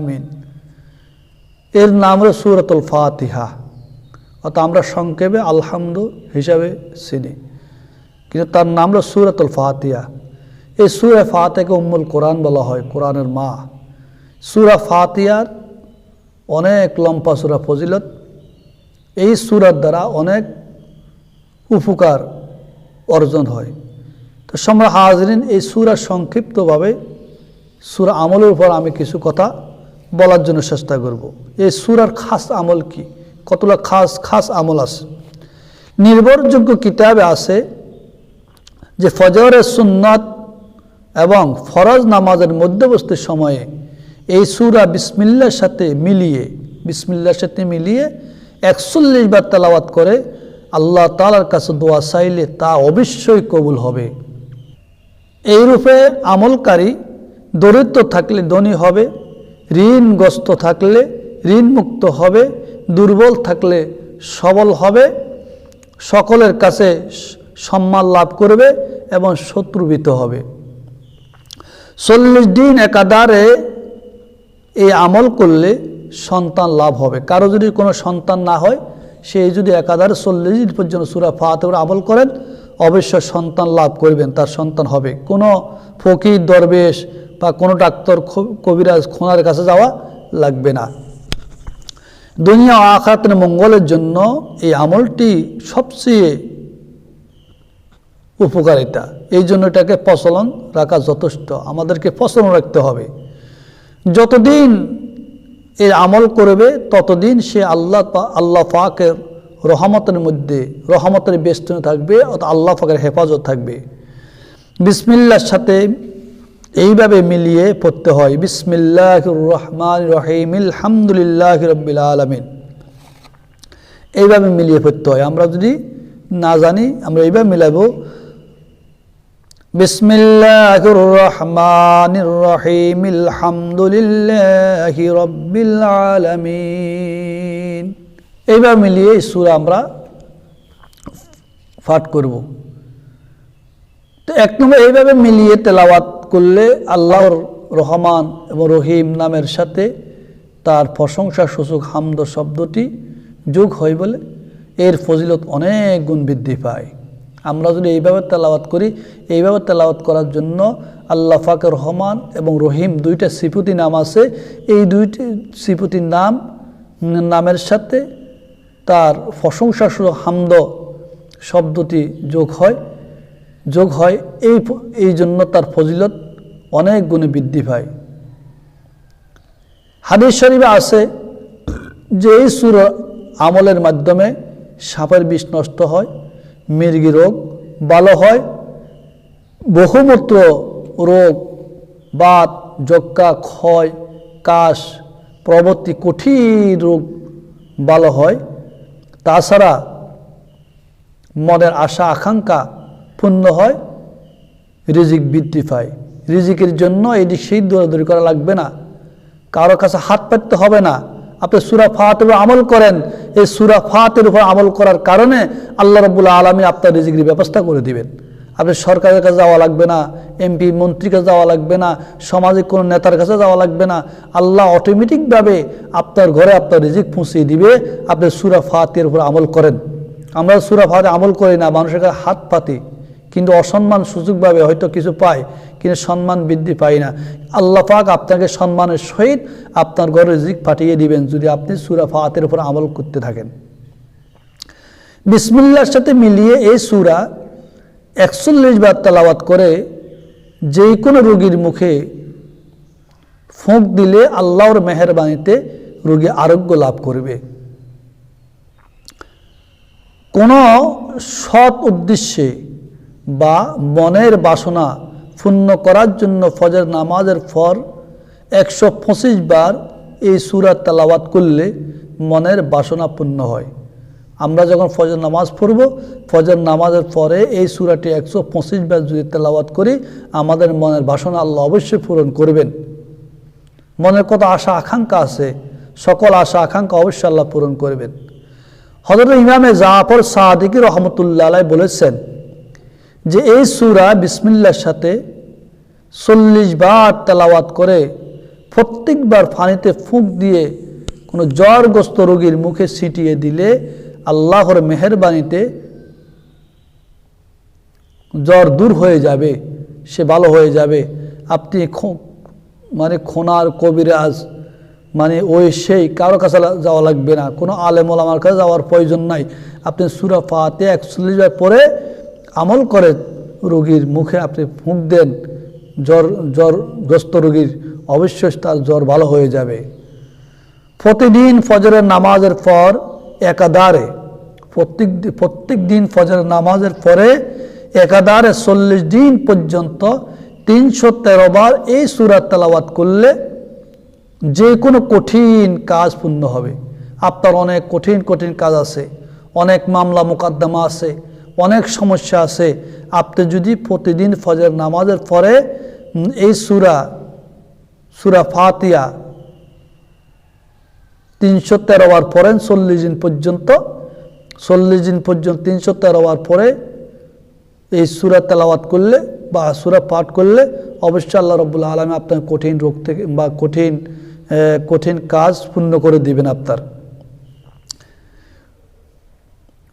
আমিন। এর নাম হলো সুরাতুল ফাতিহা। অর্থাৎ আমরা সংক্ষেপে আলহামদু হিসাবে চিনি। কিন্তু তার নাম হলো সুরাতুল ফাতিহা। এই সুরা ফাতেকে উম্মুল কোরআন বলা হয়, কোরআনের মা। সুরা ফাতিয়ার অনেক লম্পা সুরা ফজিলত। এই সুরার দ্বারা অনেক উপকার অর্জন হয়। তো সম্রা হাজরিন, এই সুরা সংক্ষিপ্তভাবে সুরা আমলের উপর আমি কিছু কথা বলার জন্য চেষ্টা করব। এই সুরার খাস আমল কি? কতগুলো খাস খাস আমল আছে? নির্ভরযোগ্য কিতাবে আছে যে ফজরের সুন্নত এবং ফরজ নামাজের মধ্যবর্তী সময়ে এই সুরা বিসমিল্লার সাথে মিলিয়ে, বিসমিল্লার সাথে মিলিয়ে একচল্লিশ বার তেলাওয়াত করে আল্লাহ তালার কাছে দোয়া চাইলে তা অবশ্যই কবুল হবে। এই রূপে আমলকারী দরিদ্র থাকলে ধনী হবে ঋণগ্রস্ত থাকলে ঋণমুক্ত হবে, দুর্বল থাকলে সবল হবে, সকলের কাছে সম্মান লাভ করবে এবং শত্রুবিত হবে। চল্লিশ দিন একাধারে এই আমল করলে সন্তান লাভ হবে। কারও যদি কোনো সন্তান না হয়, সে যদি একাধারে চল্লিশ দিন পর্যন্ত সুরা ফাতে আমল করেন অবশ্য সন্তান লাভ করবেন, তার সন্তান হবে। কোনো ফকির, দরবেশ বা কোনো ডাক্তার কবিরাজ খোনার কাছে যাওয়া লাগবে না। দুনিয়া আখাতের মঙ্গলের জন্য এই আমলটি সবচেয়ে উপকারিতা এই জন্য এটাকে প্রচলন রাখা যথেষ্ট। আমাদেরকে প্রচলন রাখতে হবে। যতদিন এর আমল করবে, ততদিন সে আল্লাহ আল্লাহ পাকের রহমতের মধ্যে, রহমতের বেষ্টনে থাকবে, অর্থাৎ আল্লাহ পাকের হেফাজত থাকবে। বিসমিল্লার সাথে এইভাবে মিলিয়ে পড়তে হয়। বিসমিল্লাহ রহমান রহিম আলহামদুলিল্লাহ রবিল আলমিন। এইভাবে মিলিয়ে পড়তে হয়। আমরা যদি না জানি, আমরা এইভাবে মিলাবো বিসমিল্লাহির রহমানির রহিম আলহামদুলিল্লাহি রব্বিল আলামিন। এইভাবে মিলিয়ে সূরা আমরা পাঠ করব। তো এক নম্বর, এইভাবে মিলিয়ে তেলাওয়াত করলে আল্লাহর রহমান এবং রহিম নামের সাথে তার প্রশংসা সূচক হামদ শব্দটি যোগ হয় বলে এর ফজিলত অনেক গুণ বৃদ্ধি পায়। আমরা যদি এইভাবে তেলাওয়াত করি, এইভাবে তেলাওয়াত করার জন্য আল্লাহ ফাকের রহমান এবং রহিম দুইটা সিপুতি নাম আছে। এই দুইটি সিপুতির নাম, নামের সাথে তার প্রশংসা হামদ শব্দটি যোগ হয়। যোগ হয়, এই এই জন্য তার ফজিলত অনেক গুণে বৃদ্ধি পায়। হাদিস শরীফে আছে যে এই সুর আমলের মাধ্যমে সাপের বিষ নষ্ট হয়, মির্গি রোগ ভালো হয়, বহুমূত্র রোগ, বাত, যক্কা, ক্ষয়, কাশ প্রবর্তী কঠিন রোগ ভালো হয়। তাছাড়া মনের আশা, আকাঙ্ক্ষা পূর্ণ হয়, রিজিক বৃদ্ধি পায়। রিজিকের জন্য এটি সেই দৌড়াদৌড়ি করা লাগবে না। কারও কাছে হাত পাততে হবে না। আপনি সুরা ফাতের উপর আমল করেন। এই সুরা ফাতের উপর আমল করার কারণে আল্লাহ রবুল্লা আলমী আপনার রিজিকের ব্যবস্থা করে দিবেন। আপনি সরকারের কাছে যাওয়া লাগবে না, এমপি মন্ত্রীর কাছে যাওয়া লাগবে না সামাজিক কোনো নেতার কাছে যাওয়া লাগবে না। আল্লাহ অটোমেটিকভাবে আপনার ঘরে আপনার রিজিক পৌঁছিয়ে দিবে। আপনি সুরা ফাতের উপর আমল করেন। আমরা সুরা ফাতে আমল করি না, মানুষের কাছে হাত পাতি। কিন্তু অসম্মান সুযোগভাবে হয়তো কিছু পায়, কিন্তু সম্মান বৃদ্ধি পায় না। আল্লাহ পাক আপনাকে সম্মানের সহিত আপনার ঘরে রিজিক পাঠিয়ে দিবেন যদি আপনি সুরা ফাতের উপর আমল করতে থাকেন। বিসমিল্লার সাথে মিলিয়ে এই সুরা একচল্লিশ বার তালাওয়াত করে যে কোনো রোগীর মুখে ফোঁক দিলে আল্লাহর মেহরবানিতে রোগী আরোগ্য লাভ করবে। কোনো সৎ উদ্দেশ্যে বা মনের বাসনা পূর্ণ করার জন্য ফজর নামাজের পর একশো পঁচিশ বার এই সুরাত তালাওয়াত করলে মনের বাসনা পূর্ণ হয়। আমরা যখন ফজর নামাজ পড়ব, ফজর নামাজের পরে এই সুরাটি একশো পঁচিশ বার যদি তেলাওয়াত করি, আমাদের মনের বাসনা আল্লাহ অবশ্যই পূরণ করবেন। মনের কত আশা, আকাঙ্ক্ষা আছে, সকল আশা, আকাঙ্ক্ষা অবশ্যই আল্লাহ পূরণ করবেন। হজরত ইমামে জাফর সাদিক রহমতুল্লাহ বলেছেন যে এই সুরা বিসমিল্লার সাথে চল্লিশ বার তেলাওয়াত করে, প্রত্যেকবার ফানিতে ফুঁক দিয়ে কোনো জ্বরগ্রস্ত রোগীর মুখে ছিটিয়ে দিলে আল্লাহর মেহরবানিতে জ্বর দূর হয়ে যাবে, সে ভালো হয়ে যাবে। আপনি মানে খোনার কবিরাজ মানে ওই সেই কারও কাছে যাওয়া লাগবে না। কোনো আলেমল আমার কাছে যাওয়ার প্রয়োজন নাই। আপনি সুরা ফাতে একচল্লিশ বার পরে আমল করে রোগীর মুখে আপনি ফুঁক দেন, জ্বর জ্বরগ্রস্ত রোগীর অবশ্যই তার জ্বর ভালো হয়ে যাবে। প্রতিদিন ফজরের নামাজের পর একাদারে প্রত্যেক প্রত্যেক দিন ফজরের নামাজের পরে একাধারে চল্লিশ দিন পর্যন্ত তিনশো তেরো বার এই সুরাত তালাওয়াত করলে যে কোনো কঠিন কাজ পূর্ণ হবে। আপনার অনেক কঠিন কঠিন কাজ আছে, অনেক মামলা, মোকদ্দমা আছে অনেক সমস্যা আছে। আপনি যদি প্রতিদিন ফজর নামাজের পরে এই সুরা সুরা ফাতিয়া তিনশো তেরো বার পড়েন, চল্লিশ দিন পর্যন্ত, চল্লিশ দিন পর্যন্ত তিনশো তেরো বার পরে এই সুরা তেলাওয়াত করলে বা সুরা পাঠ করলে অবশ্যই আল্লাহ রব্বুল্লা আলমী আপনার কঠিন রোগ থেকে বা কঠিন কঠিন কাজ পূর্ণ করে দিবেন আপনার।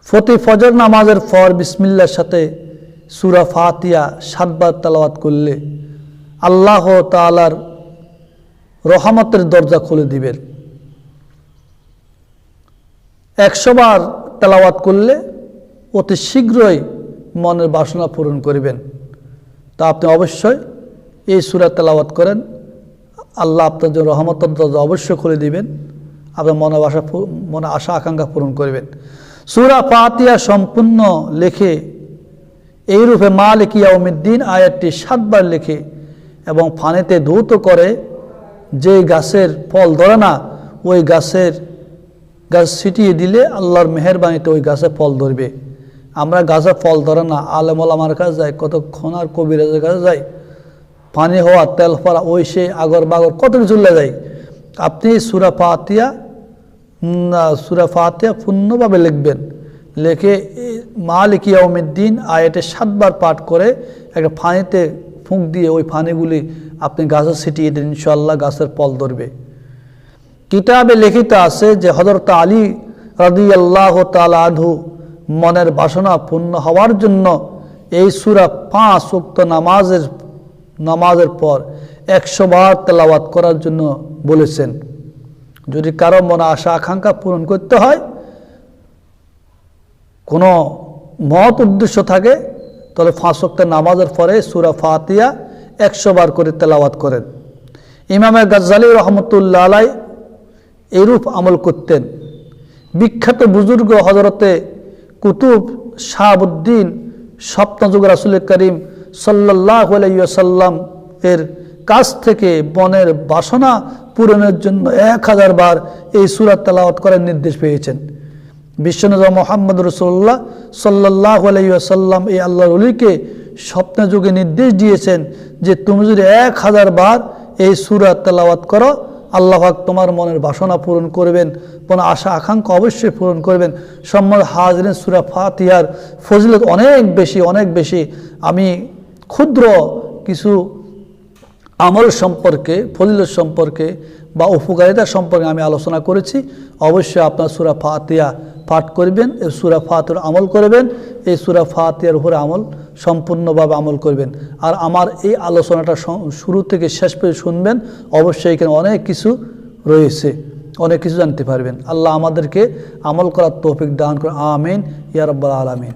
ফতে ফজর নামাজের ফর বিসমিল্লার সাথে সুরা ফাতিয়া সাতবার তালাওয়াত করলে আল্লাহ তালার রহমতের দরজা খুলে দিবেন। একশো বার তেলাওয়াত করলে অতি শীঘ্রই মনের বাসনা পূরণ করবেন। তা আপনি অবশ্যই এই সুরা তেলাওয়াত করেন। আল্লাহ আপনার জন্য রহমতের দরজা অবশ্যই খুলে দিবেন। আপনার মনে বাসা মনে আশা, আকাঙ্ক্ষা পূরণ করবেন। সুরা ফাতিয়া সম্পূর্ণ লেখে। এইরূপে মালিক ইয়াউমিদ্দিন আয়াতটি সাতবার লেখে এবং ফানেতে ধৌত করে যে গাছের ফল ধরে না ওই গাছের গাছ ছিটিয়ে দিলে আল্লাহর মেহরবানিতে ওই গাছে ফল ধরবে। আমরা গাছে ফল ধরে না আলেমল আমার কাছে যাই কতক্ষণ আর কবিরাজের কাছে যাই পানি হওয়া তেল ফলা ওই সে আগর বাগর কত কিছু যায়। আপনি সুরা আহ, সুরা ফাতিয়া পূর্ণভাবে লিখবেন। লেখে মালিক ইয়াউমিদ্দিন আয়াতে সাতবার পাঠ করে একটা ফানিতে ফুঁক দিয়ে ওই ফানিগুলি আপনি গাছে ছিটিয়ে দিন ইনশাল্লাহ গাছের ফল ধরবে। কিতাবে লিখিত আছে যে হজরত আলী রাদি আল্লাহ আধু মনের বাসনা পূর্ণ হওয়ার জন্য এই সুরা পাঁচ উক্ত নামাজের নামাজের পর একশো বার তেলাওয়াত করার জন্য বলেছেন। যদি কারও মনে আশা, আকাঙ্ক্ষা পূরণ করতে হয়, কোনো মহৎ উদ্দেশ্য থাকে, তাহলে ওয়াক্ত নামাজের পরে সুরা ফাতিয়া একশো বার করে তেলাওয়াত করেন। ইমামে গাজ্জালি রহমতুল্লা আলাই এরূপ আমল করতেন। বিখ্যাত বুজুর্গ হজরতে কুতুব শাহাবুদ্দিন সপ্তযুগ রাসুল করিম সাল্লাহ আলাইসাল্লাম এর কাছ থেকে বনের বাসনা পূরণের জন্য এক হাজার বার এই সুরাত তেলাওয়াত করার নির্দেশ পেয়েছেন। বিশ্বনজর মোহাম্মদ রসুল্লাহ সাল্লাহ আলাইসাল্লাম এই আল্লাহ অলিকে স্বপ্ন যুগে নির্দেশ দিয়েছেন যে তুমি যদি এক হাজার বার এই সুরাত তালাওয়াত করো, আল্লাহ পাক তোমার মনের বাসনা পূরণ করবেন, কোনো আশা আকাঙ্ক্ষা অবশ্যই পূরণ করবেন। সম্মত হাজরিন, সুরা ফাতিহার ফজিলত অনেক বেশি অনেক বেশি। আমি ক্ষুদ্র কিছু আমল সম্পর্কে, ফজিলত সম্পর্কে বা উপকারিতা সম্পর্কে আমি আলোচনা করেছি। অবশ্যই আপনার সুরা ফাতিয়া পাঠ করবেন এই সুরা ফাতের আমল করবেন, এই সুরা ফাতিয়ার উপরে আমল সম্পূর্ণভাবে আমল করবেন। আর আমার এই আলোচনাটা শুরু থেকে শেষ পর্যন্ত শুনবেন, অবশ্যই এখানে অনেক কিছু রয়েছে, অনেক কিছু জানতে পারবেন। আল্লাহ আমাদেরকে আমল করার তৌফিক দান করে আমিন, ইয়া রব্বাল আলমিন।